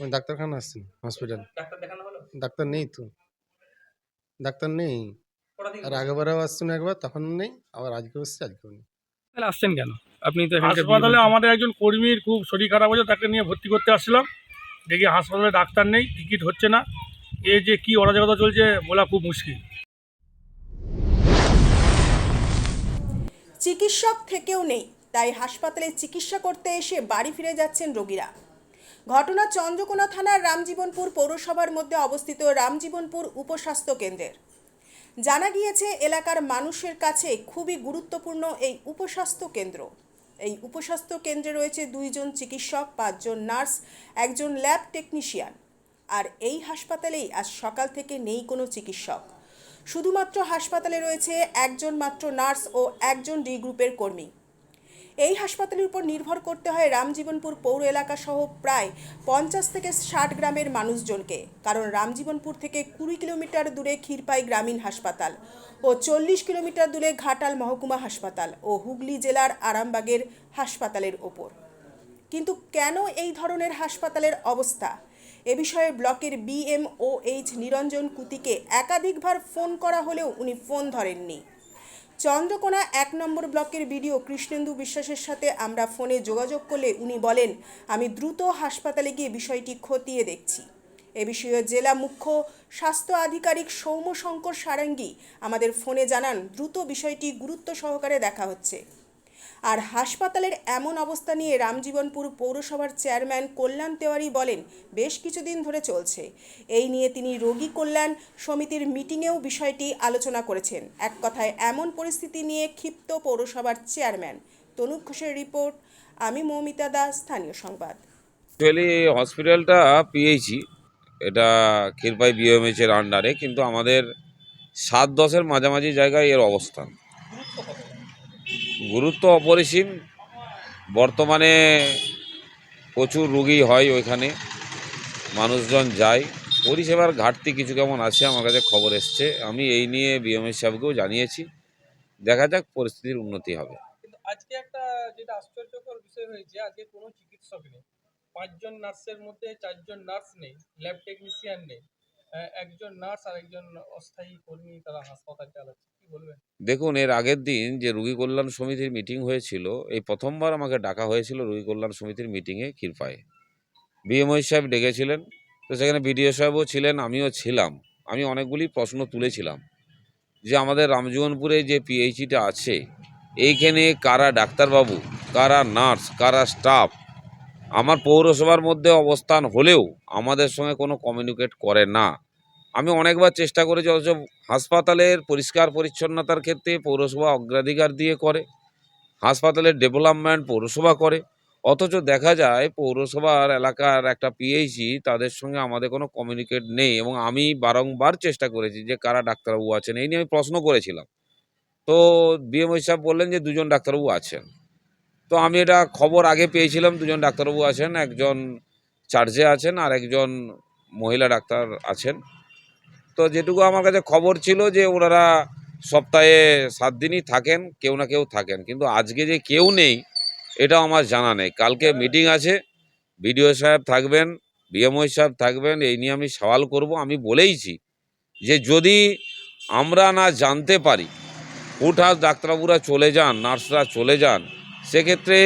ডাক্তারখানা আসছি hospital doctor দেখানো হলো? ডাক্তার নেই তো। ডাক্তার নেই। আর আগেবারেও আসছি না একবার তখন নেই আবার আজকে আসছি আজকেও নেই তাহলে আসছেন কেন? আপনি তো এখানকার হাসপাতালে আমাদের একজন কর্মীর খুব শরীর খারাপ হয়েছে তাকে নিয়ে ভর্তি করতে আসছিলাম। দেখি হাসপাতালে ডাক্তার নেই টিকিট হচ্ছে না। এ যে কি অরাজকতা চলছে বলা খুব মুশকিল। চিকিৎসক থেকেও নেই তাই হাসপাতালে চিকিৎসা করতে এসে বাড়ি ফিরে যাচ্ছেন রোগীরা। ঘটনা চন্দ্রকোনা থানার রামজীবনপুর পৌরসভার মধ্যে অবস্থিত রামজীবনপুর উপস্বাস্থ্য কেন্দ্রের। জানা গিয়েছে, এলাকার মানুষের কাছে খুবই গুরুত্বপূর্ণ এই উপস্বাস্থ্য কেন্দ্র। এই উপস্বাস্থ্য কেন্দ্রে রয়েছে দুইজন চিকিৎসক, পাঁচজন নার্স, একজন ল্যাব টেকনিশিয়ান। আর এই হাসপাতালেই আজ সকাল থেকে নেই কোনো চিকিৎসক। শুধুমাত্র হাসপাতালে রয়েছে একজন মাত্র নার্স ও একজন ডি গ্রুপের কর্মী। এই হাসপাতালের উপর নির্ভর করতে হয় রামজীবনপুর পৌর এলাকা সহ প্রায় পঞ্চাশ থেকে ষাট গ্রামের মানুষজনকে। কারণ রামজীবনপুর থেকে কুড়ি কিলোমিটার দূরে ক্ষীরপাই গ্রামীণ হাসপাতাল ও চল্লিশ কিলোমিটার দূরে ঘাটাল মহকুমা হাসপাতাল ও হুগলি জেলার আরামবাগের হাসপাতালের ওপর। কিন্তু কেন এই ধরনের হাসপাতালের অবস্থা? এ বিষয়ে ব্লকের বিএমওএইচ নিরঞ্জন কুতিকে একাধিকবার ফোন করা হলেও উনি ফোন ধরেননি। চন্দ্রকোনা এক নম্বর ব্লকের বিডিও কৃষ্ণেন্দু বিশ্বাসের সাথে আমরা ফোনে যোগাযোগ করলে উনি বলেন, আমি দ্রুত হাসপাতালে গিয়ে বিষয়টি খতিয়ে দেখছি। এ বিষয়ে জেলা মুখ্য স্বাস্থ্য আধিকারিক সৌম্যশঙ্কর সারাঙ্গী আমাদের ফোনে জানান, দ্রুত বিষয়টি গুরুত্ব সহকারে দেখা হচ্ছে। আর হাসপাতালের এমন অবস্থা নিয়ে রামজীবনপুর পৌরসভার চেয়ারম্যান কল্যাণ তেওয়ারি বলেন, বেশ কিছুদিন ধরে চলছে। এই নিয়ে তিনি রোগী কল্যাণ সমিতির মিটিংয়েও বিষয়টি আলোচনা করেছেন। এক কথায়, এমন পরিস্থিতি নিয়ে ক্ষিপ্ত পৌরসভার চেয়ারম্যান। তনুপ ঘোষের রিপোর্ট, আমি মৌমিতা দাস, স্থানীয় সংবাদ। অ্যাকচুয়ালি হসপিটালটা পিএইচি এটা ক্ষীরপাই বিএমএইচ এর আন্ডারে কিন্তু আমাদের সাত দশের মাঝামাঝি জায়গায় এর অবস্থান। গুরুত্ব অপরিসীম। বর্তমানে প্রচুর রুগী হয় ওইখানে। মানুষজন যায়। পরিষেবার ঘাটতি কিছু কেমন আছে আমার কাছে খবর এসছে। আমি এই নিয়ে বিএমএস সাহেবকেও জানিয়েছি। দেখা যাক পরিস্থিতির উন্নতি হবে। আজকে একটা যেটা আশ্চর্যকর বিষয় হয়েছে, আজকে কোনো চিকিৎসক নেই। পাঁচজন নার্সের মধ্যে চারজন নার্স নেই, ল্যাব টেকনিশিয়ান নেই। একজন নার্স আর একজন অস্থায়ী কর্মী তারা হাসপাতাল চালাচ্ছে। দেখুন, এর আগের দিন যে রুগী কল্যাণ সমিতির মিটিং হয়েছিল, এই প্রথমবার আমাকে ডাকা হয়েছিল রুগী কল্যাণ সমিতির মিটিংয়ে ক্ষীরপায়ে। বিএমওই সাহেব ডেকেছিলেন, তো সেখানে বিডিও সাহেবও ছিলেন, আমিও ছিলাম। আমি অনেকগুলি প্রশ্ন তুলেছিলাম যে আমাদের রামজীবনপুরে যে পিএইচিটা আছে, এইখানে কারা ডাক্তারবাবু, কারা নার্স, কারা স্টাফ, আমার পৌরসভার মধ্যে অবস্থান হলেও আমাদের সঙ্গে কোনো কমিউনিকেট করে না। আমি অনেকবার চেষ্টা করেছি, অথচ হাসপাতালের পরিষ্কার পরিচ্ছন্নতার ক্ষেত্রে পৌরসভা অগ্রাধিকার দিয়ে করে, হাসপাতালের ডেভেলপমেন্ট পৌরসভা করে। অথচ দেখা যায়, পৌরসভার এলাকার একটা পিএইচি তাদের সঙ্গে আমাদের কোনো কমিউনিকেট নেই এবং আমি বারংবার চেষ্টা করেছি যে কারা ডাক্তারবাবু আছেন, এই নিয়ে আমি প্রশ্ন করেছিলাম। তো বিএমওই সাহেব বললেন যে দুজন ডাক্তারবাবু আছেন। তো আমি এটা খবর আগে পেয়েছিলাম, দুজন ডাক্তারবাবু আছেন, একজন চার্জে আছেন আর একজন মহিলা ডাক্তার আছেন। তো যেটুকু আমার কাছে খবর ছিল যে ওনারা সপ্তাহে সাত দিনই থাকেন, কেউ না কেউ থাকেন। কিন্তু আজকে যে কেউ নেই, এটাও আমার জানা নেই। কালকে মিটিং আছে, বিডিও সাহেব থাকবেন বিএমওই সাহেব থাকবেন, এই নিয়ে আমি সওয়াল করব। আমি বলেইছি যে যদি আমরা না জানতে পারি হুটহাট ডাক্তারবাবুরা চলে যান, নার্সরা চলে যান, সেক্ষেত্রে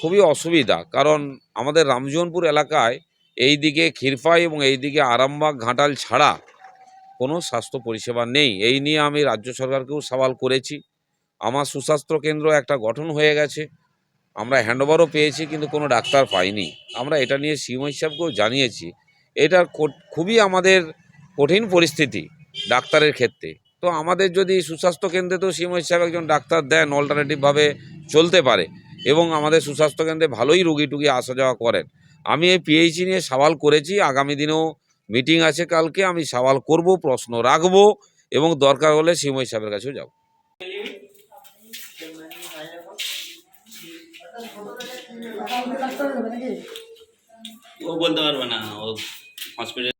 খুবই অসুবিধা। কারণ আমাদের রামজীবনপুর এলাকায় এই দিকে ক্ষীরপাই এবং এই দিকে আরামবাগ ঘাটাল ছাড়া কোনো স্বাস্থ্য পরিষেবা নেই। এই নিয়ে আমি রাজ্য সরকারকেও সওয়াল করেছি। আমার সুস্বাস্থ্য কেন্দ্র একটা গঠন হয়ে গেছে। আমরা হ্যান্ডওভারও পেয়েছি কিন্তু কোনো ডাক্তার পাইনি। আমরা এটা নিয়ে সিএমআই সাহেবকেও জানিয়েছি। এটা খুবই আমাদের কঠিন পরিস্থিতি ডাক্তারের ক্ষেত্রে। তো আমাদের যদি সুস্বাস্থ্য কেন্দ্রে তো সিএমআই সাহেব একজন ডাক্তার দেন অল্টারনেটিভভাবে চলতে পারে এবং আমাদের সুস্বাস্থ্য কেন্দ্রে ভালোই রুগী টুগী আসা যাওয়া করেন। আমি এই পিএইচি নিয়ে সওয়াল করেছি। আগামী দিনেও মিটিং আছে কালকে আমি সওয়াল করব প্রশ্ন রাখব এবং দরকার হলে সিমই সাহেবের কাছেও যাব। ও বলতে পারবে না ও হসপিটাল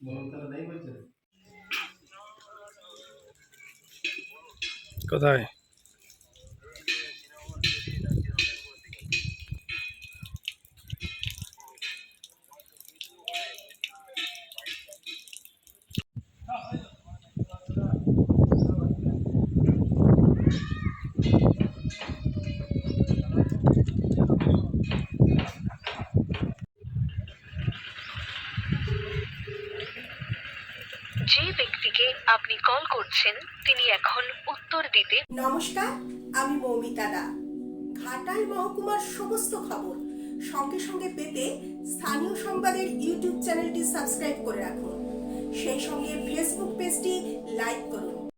বলুন তাহলে নাই বলছেন? কোথায়? যে ব্যক্তিকে আপনি কল করছেন তিনি এখন উত্তর দিতে। নমস্কার, আমি মৌমিতা দা। ঘাটাল মহকুমার সমস্ত খবর সঙ্গে সঙ্গে পেতে স্থানীয় সংবাদের ইউটিউব চ্যানেলটি সাবস্ক্রাইব করে রাখুন। সেই সঙ্গে ফেসবুক পেজটি লাইক করুন।